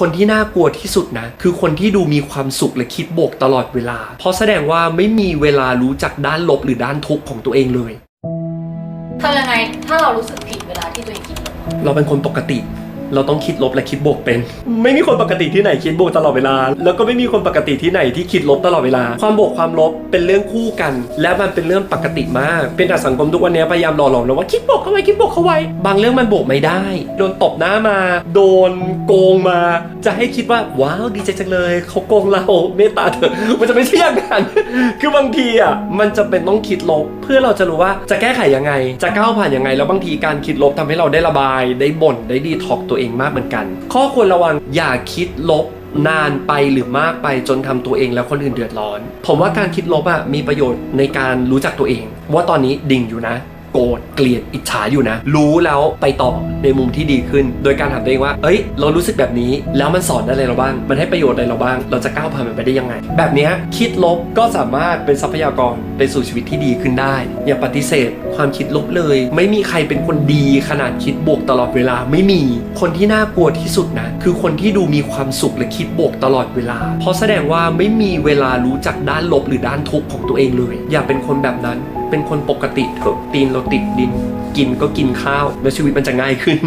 คนที่น่ากลัวที่สุดนะ คือคนที่ดูมีความสุขและคิดบวกตลอดเวลา เพราะแสดงว่าไม่มีเวลารู้จักด้านลบหรือด้านทุกข์ของตัวเองเลยทำยังไงถ้าเรารู้สึกผิดเวลาที่ตัวเองคิดลบเราเป็นคนปกติ เราต้องคิดลบและคิดบวกเป็น ไม่มีคนปกติที่ไหนคิดบวกตลอดเวลา แล้วก็ไม่มีคนปกติที่ไหนที่คิดลบตลอดเวลา ความบวกความลบเป็นเรื่องคู่กัน และมันเป็นเรื่องปกติมาก เป็นแต่สังคมทุกวันนี้พยายามหล่อหลอมนะว่าคิดบวกเข้าไว้คิดบวกเข้าไว้บางเรื่องมันบวกไม่ได้ โดนตบหน้ามา โดนโกงมา จะให้คิดว่าว้าวดีใจจังเลยเขาโกงเราเมตตาเถอะมันจะไม่ใช่อย่างนั้นคือบางทีอะมันจะเป็นต้องคิดลบ เพื่อเราจะรู้ว่าจะแก้ไขยังไง จะก้าวผ่านยังไง แล้วบางทีการคิดลบทำให้เราได้ระบาย ได้บ่นได้ดีท็อกตัวเองมากเหมือนกัน ข้อควรระวังอย่าคิดลบนานไปหรือมากไปจนทำตัวเองแล้วคนอื่นเดือดร้อน ผมว่าการคิดลบอะมีประโยชน์ในการรู้จักตัวเอง ว่าตอนนี้ดิ่งอยู่นะโกรธเกลียดอิจฉาอยู่นะ รู้แล้วไปต่อในมุมที่ดีขึ้น โดยการถามตัวเองว่า เอ้ย เรารู้สึกแบบนี้ แล้วมันสอนอะไรเราบ้าง มันให้ประโยชน์อะไรเราบ้าง เราจะก้าวผ่านมันไปได้ยังไง แบบนี้คิดลบก็สามารถเป็นทรัพยากรไปสู่ชีวิตที่ดีขึ้นได้ อย่าปฏิเสธ ความคิดลบเลย ไม่มีใครเป็นคนดีขนาดคิดบวกตลอดเวลาไม่มีคนที่น่ากลัวที่สุดนะ คือคนที่ดูมีความสุขและคิดบวกตลอดเวลา เพราะแสดงว่าไม่มีเวลารู้จักด้านลบหรือด้านทุกข์ของตัวเองเลย อย่าเป็นคนแบบนั้น เป็นคนปกติเถอะตีนเราติดดิน กินก็กินข้าว แล้วชีวิตมันจะง่ายขึ้น